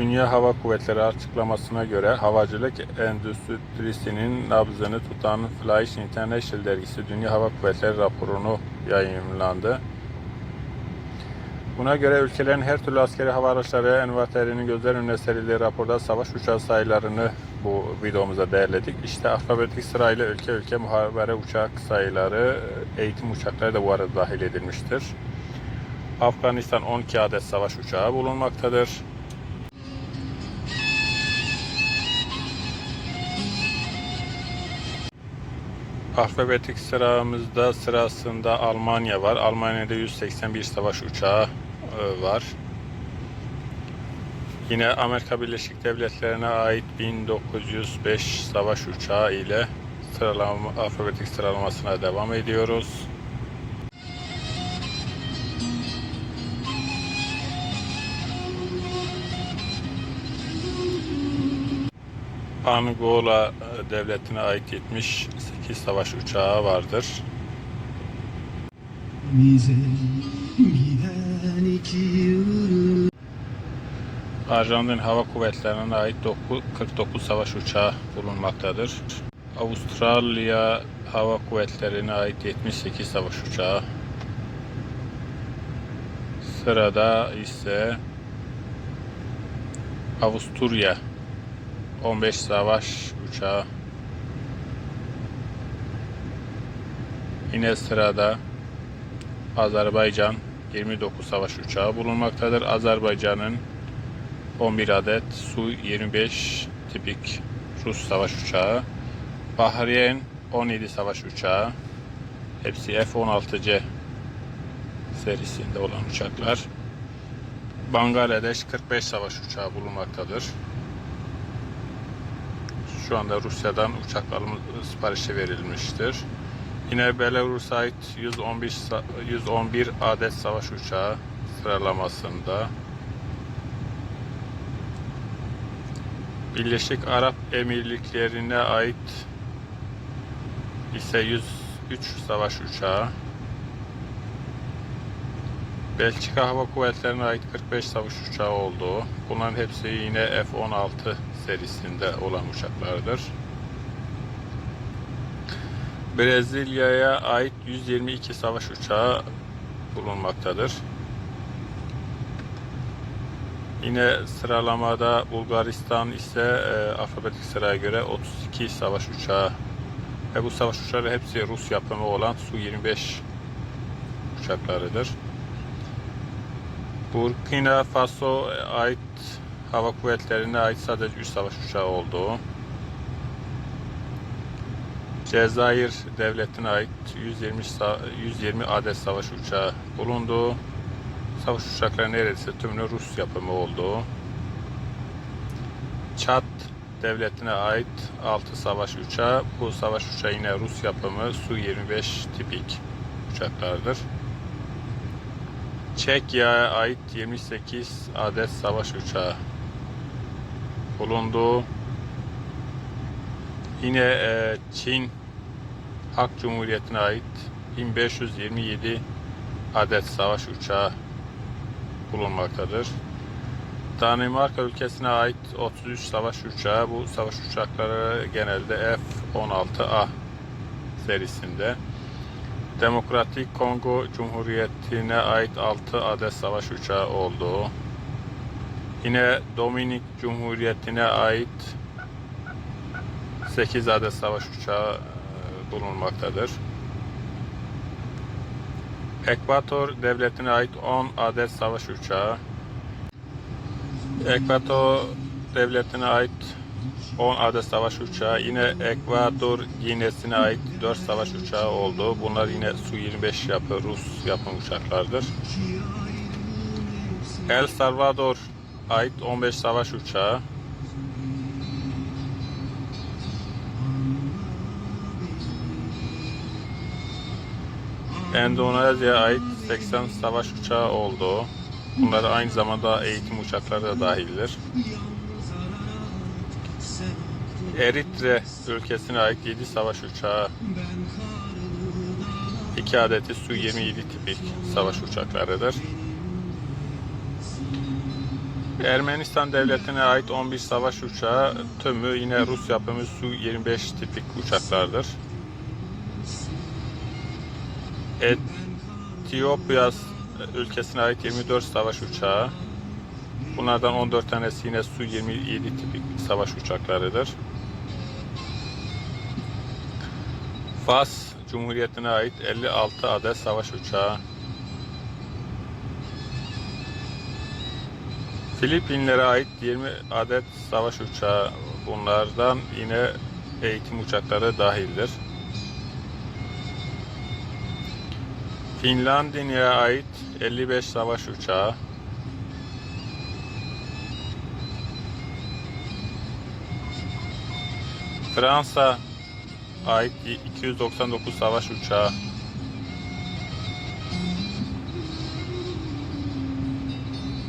Dünya Hava Kuvvetleri açıklamasına göre havacılık endüstrisinin nabzını tutan Flight International dergisi Dünya Hava Kuvvetleri raporunu yayınlandı. Buna göre ülkelerin her türlü askeri hava araçları envanterinin gözler önüne serildiği raporda savaş uçağı sayılarını bu videomuza değerledik. İşte alfabetik sırayla ülke ülke muhabere uçak sayıları, eğitim uçakları da bu arada dahil edilmiştir. Afganistan 12 adet savaş uçağı bulunmaktadır. Alfabetik sıramızda sırasında Almanya var. Almanya'da 181 savaş uçağı e, var. Yine Amerika Birleşik Devletleri'ne ait 1905 savaş uçağı ile sıralama, alfabetik sıralamasına devam ediyoruz. Angola e, devletine ait 78 savaş uçağı vardır. Arjantin Hava Kuvvetleri'ne ait doku- 49 savaş uçağı bulunmaktadır. Avustralya Hava Kuvvetleri'ne ait 78 savaş uçağı. Sırada ise Avusturya 15 savaş uçağı. Yine sırada Azerbaycan 29 savaş uçağı bulunmaktadır. Azerbaycan'ın 11 adet Su-25 tipik Rus savaş uçağı. Bahreyn 17 savaş uçağı. Hepsi F-16C serisinde olan uçaklar. Bangladeş 45 savaş uçağı bulunmaktadır. Şu anda Rusya'dan uçak alımı siparişi verilmiştir. Yine Belarus'a ait 111, sa- 111 adet savaş uçağı sıralamasında. Birleşik Arap Emirlikleri'ne ait ise 103 savaş uçağı. Belçika Hava Kuvvetleri'ne ait 45 savaş uçağı olduğu. Bunların hepsi yine F-16 serisinde olan uçaklardır. Brezilya'ya ait 122 savaş uçağı bulunmaktadır. Yine sıralamada Bulgaristan ise e, alfabetik sıraya göre 32 savaş uçağı ve bu savaş uçakları hepsi Rus yapımı olan Su-25 uçaklarıdır. Burkina Faso ait hava kuvvetlerine ait sadece 3 savaş uçağı olduğu. Cezayir devletine ait 120 sa- 120 adet savaş uçağı bulunduğu. Savaş uçakları neredeyse tümünü Rus yapımı olduğu. Çat devletine ait 6 savaş uçağı. Bu savaş uçağı yine Rus yapımı Su-25 tipik uçaklardır. Çekya'ya ait 28 adet savaş uçağı bulunduğu. Yine e, Çin Halk Cumhuriyeti'ne ait 1527 adet savaş uçağı bulunmaktadır. Danimarka ülkesine ait 33 savaş uçağı. Bu savaş uçakları genelde F-16A serisinde. Demokratik Kongo Cumhuriyeti'ne ait 6 adet savaş uçağı olduğu. Yine Dominik Cumhuriyeti'ne ait 8 adet savaş uçağı e, bulunmaktadır. Ekvator devletine ait 10 adet savaş uçağı. Ekvator devletine ait 10 adet savaş uçağı. Yine Ekvador Gine'sine ait 4 savaş uçağı oldu. Bunlar yine Su-25 yapı Rus yapım uçaklardır. El Salvador ait 15 savaş uçağı. Endonezya'ya ait 80 savaş uçağı oldu. Bunlar aynı zamanda eğitim uçakları da dahildir. Eritre ülkesine ait 7 savaş uçağı, 2 adeti Su-27 tipik savaş uçaklarıdır. Ermenistan devletine ait 11 savaş uçağı tümü yine Rus yapımı Su-25 tipik uçaklardır. Etiyopya ülkesine ait 24 savaş uçağı. Bunlardan 14 tanesi yine Su-27 tipik savaş uçaklarıdır. Fas Cumhuriyeti'ne ait 56 adet savaş uçağı. Filipinlere ait 20 adet savaş uçağı. Bunlardan yine eğitim uçakları dahildir. Finlandiya'ya ait 55 savaş uçağı. Fransa ait 299 savaş uçağı.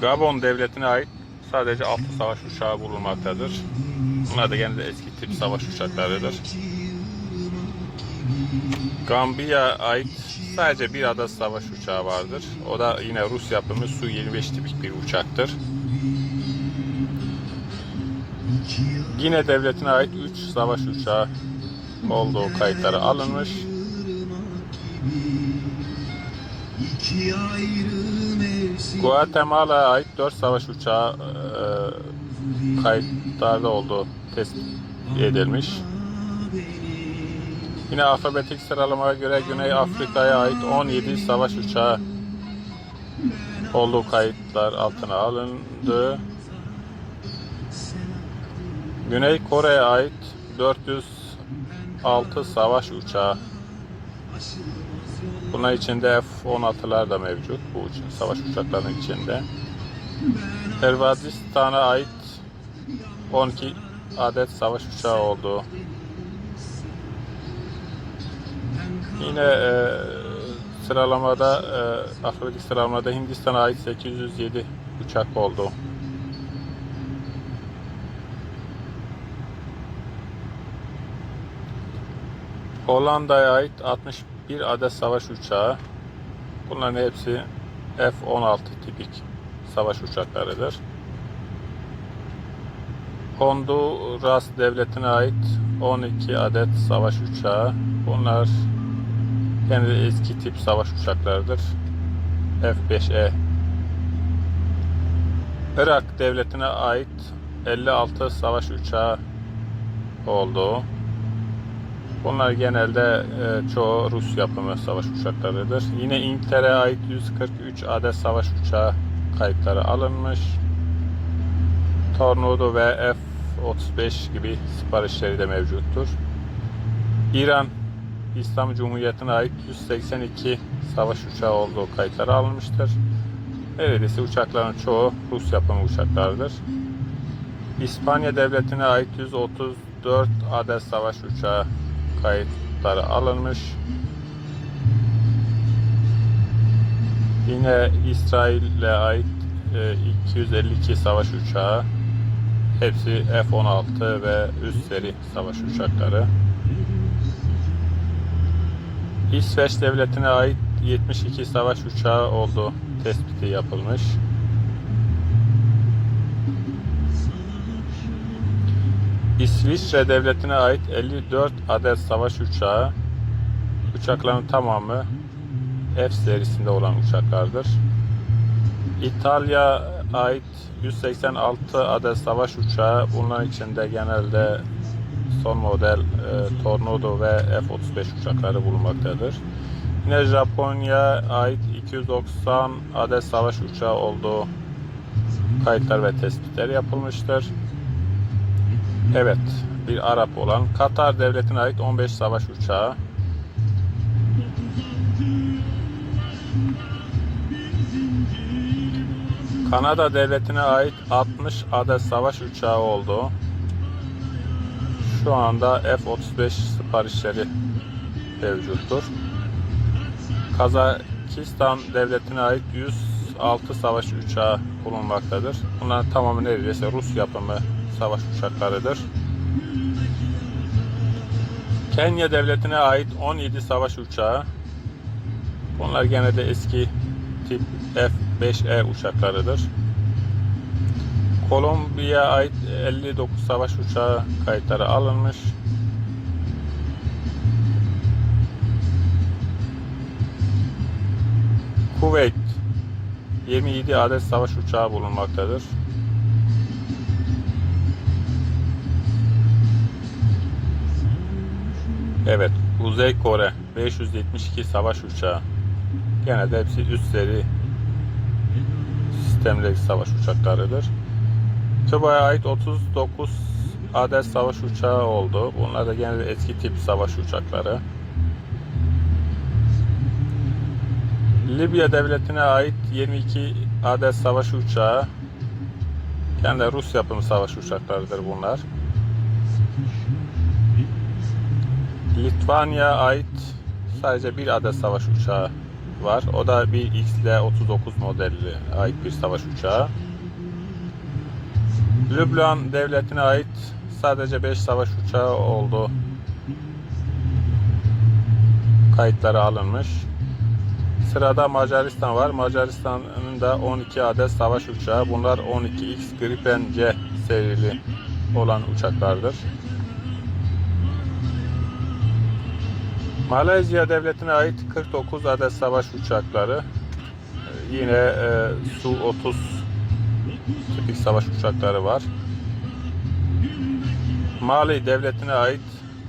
Gabon devletine ait sadece 6 savaş uçağı bulunmaktadır. Bunlar da genelde eski tip savaş uçaklarıdır. Gambiya ait sadece bir adet savaş uçağı vardır. O da yine Rus yapımı Su-25 tipik bir uçaktır. Gine devletine ait 3 savaş uçağı olduğu kayıtları alınmış. İki ayrı Guatemala'ya ait 4 savaş uçağı e, kayıtlarda olduğu tespit edilmiş. Yine alfabetik sıralamaya göre Güney Afrika'ya ait 17 savaş uçağı olduğu kayıtlar altına alındı. Güney Kore'ye ait 406 savaş uçağı. Bunlar içinde F-16'lar da mevcut bu uç- savaş uçaklarının içinde. Hırvatistan'a ait 12 adet savaş uçağı oldu. Yine e, sıralamada e, alfabetik sıralamada Hindistan'a ait 807 uçak oldu. Hollanda'ya ait 61 adet savaş uçağı. Bunların hepsi F-16 tipik savaş uçaklarıdır. Honduras devletine ait 12 adet savaş uçağı. Bunlar genelde eski tip savaş uçaklarıdır. F-5E. Irak devletine ait 56 savaş uçağı oldu. Bunlar genelde e, çoğu Rus yapımı savaş uçaklarıdır. Yine İngiltere'ye ait 143 adet savaş uçağı kayıtları alınmış. Tornado ve F-35 gibi siparişleri de mevcuttur. İran İslam Cumhuriyeti'ne ait 182 savaş uçağı olduğu kayıtları alınmıştır. Neredeyse uçakların çoğu Rus yapımı uçaklardır. İspanya Devleti'ne ait 134 adet savaş uçağı kayıtları alınmış. Yine İsrail'e ait e, 252 savaş uçağı. Hepsi F-16 ve üst seri savaş uçakları. İsveç Devleti'ne ait 72 savaş uçağı olduğu tespiti yapılmış. İsviçre Devleti'ne ait 54 adet savaş uçağı. Uçakların tamamı F serisinde olan uçaklardır. İtalya ait 186 adet savaş uçağı. Bunların içinde genelde son model e, Tornado ve F-35 uçakları bulunmaktadır. Yine Japonya ait 290 adet savaş uçağı olduğu kayıtlar ve tespitler yapılmıştır. Evet, bir Arap olan Katar devletine ait 15 savaş uçağı. Kanada devletine ait 60 adet savaş uçağı oldu. Şu anda F-35 siparişleri mevcuttur. Kazakistan devletine ait 106 savaş uçağı bulunmaktadır. Bunların tamamı neredeyse Rus yapımı savaş uçaklarıdır. Kenya devletine ait 17 savaş uçağı. Bunlar gene de eski tip F-5E uçaklarıdır. Kolombiya'ya ait 59 savaş uçağı kayıtları alınmış. Kuveyt 27 adet savaş uçağı bulunmaktadır. Evet, Kuzey Kore 572 savaş uçağı. Genelde hepsi üst seri sistemdeki savaş uçaklarıdır. Küba'ya ait 39 adet savaş uçağı oldu. Bunlar da genelde eski tip savaş uçakları. Libya devletine ait 22 adet savaş uçağı. Kendi Rus yapımı savaş uçaklarıdır bunlar. Litvanya'ya ait sadece bir adet savaş uçağı var. O da bir XL-39 modeli ait bir savaş uçağı. Lübnan devletine ait sadece 5 savaş uçağı oldu. Kayıtları alınmış. Sırada Macaristan var. Macaristan'ın da 12 adet savaş uçağı. Bunlar 12X Gripen C serili olan uçaklardır. Malezya devletine ait 49 adet savaş uçakları. Ee, Yine e, Su-30 tipik savaş uçakları var. Mali devletine ait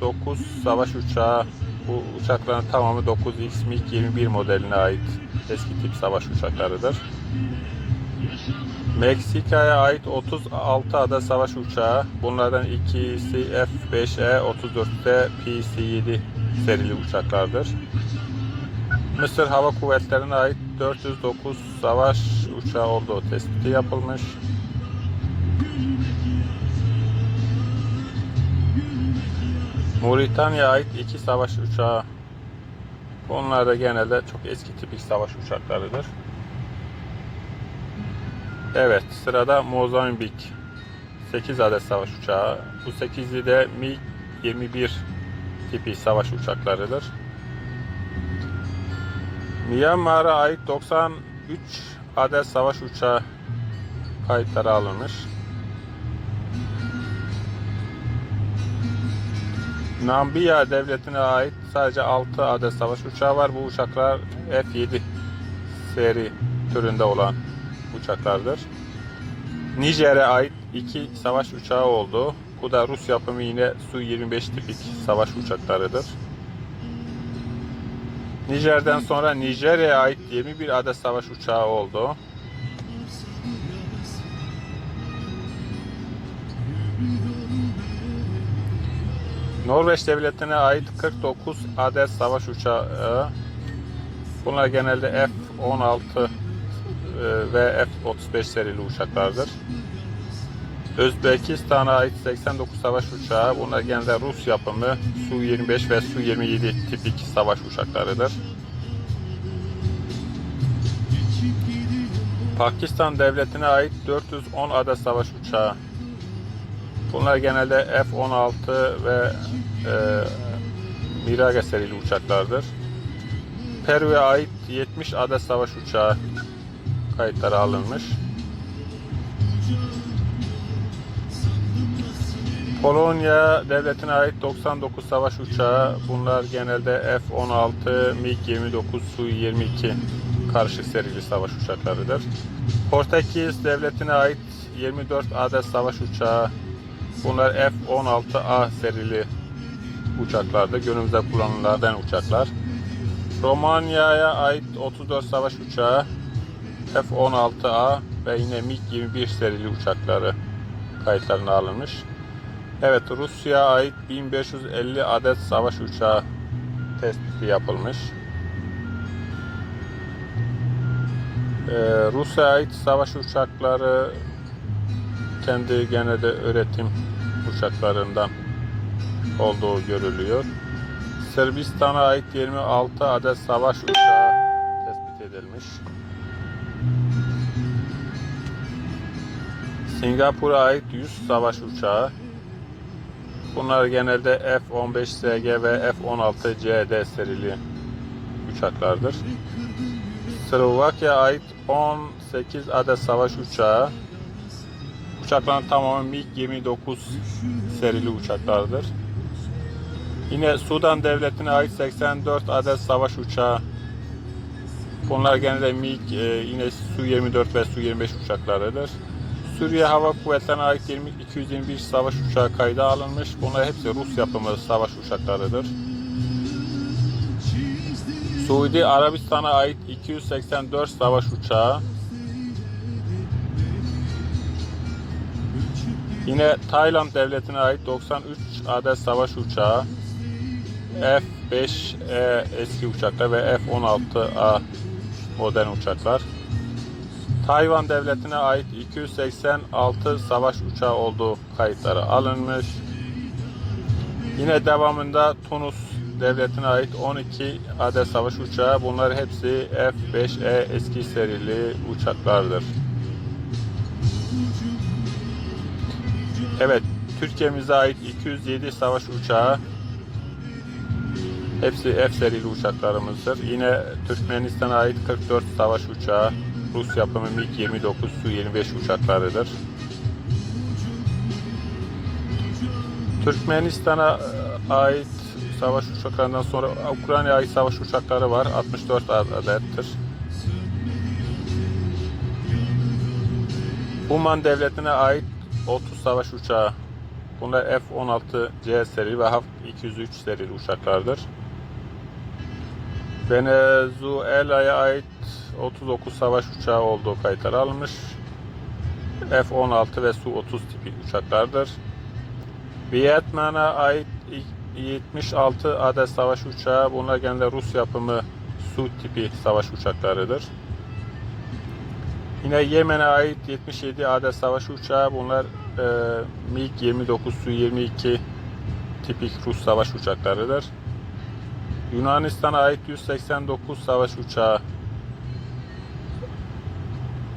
9 savaş uçağı. Bu uçakların tamamı 9X MiG-21 modeline ait eski tip savaş uçaklarıdır. Meksika'ya ait 36 adet savaş uçağı. Bunlardan ikisi F-5E, 34'te PC-7 serili uçaklardır. Mısır Hava Kuvvetleri'ne ait 409 savaş uçağı olduğu tespiti yapılmış. Moritanya'ya ait iki savaş uçağı. Bunlar da genelde çok eski tipik savaş uçaklarıdır. Evet, sırada Mozambik. 8 adet savaş uçağı. Bu 8'i de MiG-21 tipi savaş uçaklarıdır. Myanmar'a ait 93 adet savaş uçağı kayıtlara alınmış. Namibya devletine ait sadece 6 adet savaş uçağı var. Bu uçaklar F-7 seri türünde olan uçaklardır. Nijer'e ait 2 savaş uçağı oldu. Bu da Rus yapımı yine Su-25 tipik savaş uçaklarıdır. Nijer'den sonra Nijerya'ya ait 21 adet savaş uçağı oldu. Norveç devletine ait 49 adet savaş uçağı. Bunlar genelde F-16 e, ve F-35 serili uçaklardır. Özbekistan'a ait 89 savaş uçağı. Bunlar genelde Rus yapımı Su-25 ve Su-27 tipik savaş uçaklarıdır. Pakistan devletine ait 410 adet savaş uçağı. Bunlar genelde F-16 ve e, Mirage serili uçaklardır. Peru'ya ait 70 adet savaş uçağı kayıtlara alınmış. Polonya devletine ait 99 savaş uçağı. Bunlar genelde F-16, MiG-29, Su-22 karşı serili savaş uçaklarıdır. Portekiz devletine ait 24 adet savaş uçağı. Bunlar F-16A serili uçaklardır. Günümüzde kullanılan uçaklar. Romanya'ya ait 34 savaş uçağı, F-16A ve yine MiG-21 serili uçakları kayıtlarına alınmış. Evet, Rusya'ya ait 1550 adet savaş uçağı tespiti yapılmış. Ee, Rusya'ya ait savaş uçakları kendi genelde üretim uçaklarından olduğu görülüyor. Sırbistan'a ait 26 adet savaş uçağı tespit edilmiş. Singapur'a ait 100 savaş uçağı. Bunlar genelde F-15SG ve F-16CD serili uçaklardır. Slovakya'ya ait 18 adet savaş uçağı. uçakların tamamı MiG-29 serili uçaklardır. Yine Sudan devletine ait 84 adet savaş uçağı. Bunlar genelde MiG, e, yine Su-24 ve Su-25 uçaklarıdır. Suriye Hava Kuvvetleri'ne ait 20, 221 savaş uçağı kayda alınmış. Bunlar hepsi Rus yapımı savaş uçaklarıdır. Suudi Arabistan'a ait 284 savaş uçağı. Yine Tayland devletine ait 93 adet savaş uçağı. F-5E eski uçaklar ve F-16A modern uçaklar. Tayvan devletine ait 286 savaş uçağı olduğu kayıtları alınmış. Yine devamında Tunus devletine ait 12 adet savaş uçağı. Bunlar hepsi F-5E eski serili uçaklardır. Evet, Türkiye'mize ait 207 savaş uçağı. Hepsi F serili uçaklarımızdır. Yine Türkmenistan'a ait 44 savaş uçağı. Rus yapımı MiG-29 Su-25 uçaklarıdır. Türkmenistan'a ait savaş uçaklarından sonra Ukrayna'ya ait savaş uçakları var. 64 adettir. Human devletine ait 30 savaş uçağı. Bunlar F-16C seri ve HAF-203 serili uçaklardır. Venezuela'ya ait 39 savaş uçağı olduğu kayıtlara alınmış. F-16 ve Su-30 tipi uçaklardır. Vietnam'a ait 76 adet savaş uçağı. Bunlar genelde Rus yapımı Su tipi savaş uçaklarıdır. Yine Yemen'e ait 77 adet savaş uçağı. Bunlar e, MiG-29 Su-22 tipik Rus savaş uçaklarıdır. Yunanistan'a ait 189 savaş uçağı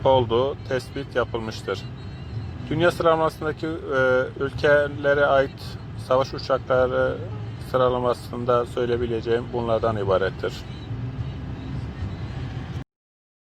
olduğu tespit yapılmıştır. Dünya sıralamasındaki e, ülkelere ait savaş uçakları sıralamasında söyleyebileceğim bunlardan ibarettir.